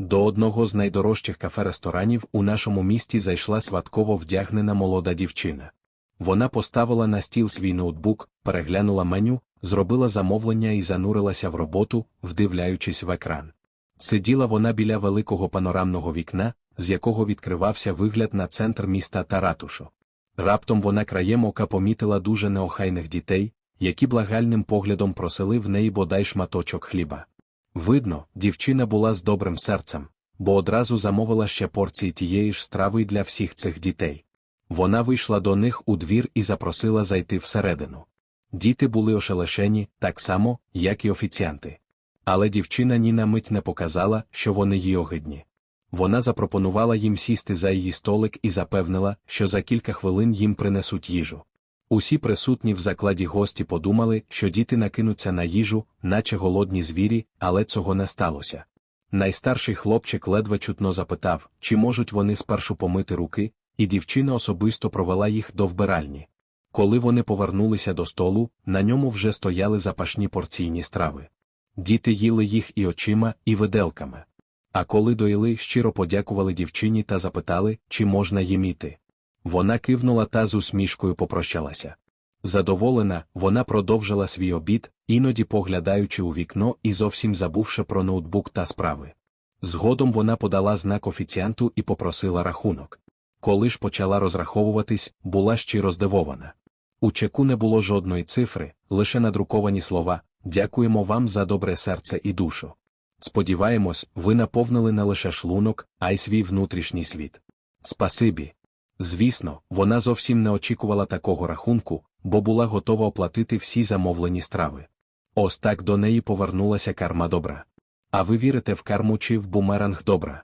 До одного з найдорожчих кафе-ресторанів у нашому місті зайшла сватково вдягнена молода дівчина. Вона поставила на стіл свій ноутбук, переглянула меню, зробила замовлення і занурилася в роботу, вдивляючись в екран. Сиділа вона біля великого панорамного вікна, з якого відкривався вигляд на центр міста та ратушу. Раптом вона краєм ока помітила дуже неохайних дітей, які благальним поглядом просили в неї бодай шматочок хліба. Видно, дівчина була з добрим серцем, бо одразу замовила ще порції тієї ж страви для всіх цих дітей. Вона вийшла до них у двір і запросила зайти всередину. Діти були ошелешені, так само, як і офіціанти. Але дівчина ні на мить не показала, що вони їй огидні. Вона запропонувала їм сісти за її столик і запевнила, що за кілька хвилин їм принесуть їжу. Усі присутні в закладі гості подумали, що діти накинуться на їжу, наче голодні звірі, але цього не сталося. Найстарший хлопчик ледве чутно запитав, чи можуть вони спершу помити руки, і дівчина особисто провела їх до вбиральні. Коли вони повернулися до столу, на ньому вже стояли запашні порційні страви. Діти їли їх і очима, і виделками. А коли доїли, щиро подякували дівчині та запитали, чи можна їм іти. Вона кивнула та з усмішкою попрощалася. Задоволена, вона продовжила свій обід, іноді поглядаючи у вікно і зовсім забувши про ноутбук та справи. Згодом вона подала знак офіціанту і попросила рахунок. Коли ж почала розраховуватись, була щиро здивована. У чеку не було жодної цифри, лише надруковані слова Дякуємо вам за добре серце і душу. Сподіваємось, ви наповнили не лише шлунок, а й свій внутрішній світ. Спасибі. Звісно, вона зовсім не очікувала такого рахунку, бо була готова оплатити всі замовлені страви. Ось так до неї повернулася карма добра. А ви вірите в карму чи в бумеранг добра?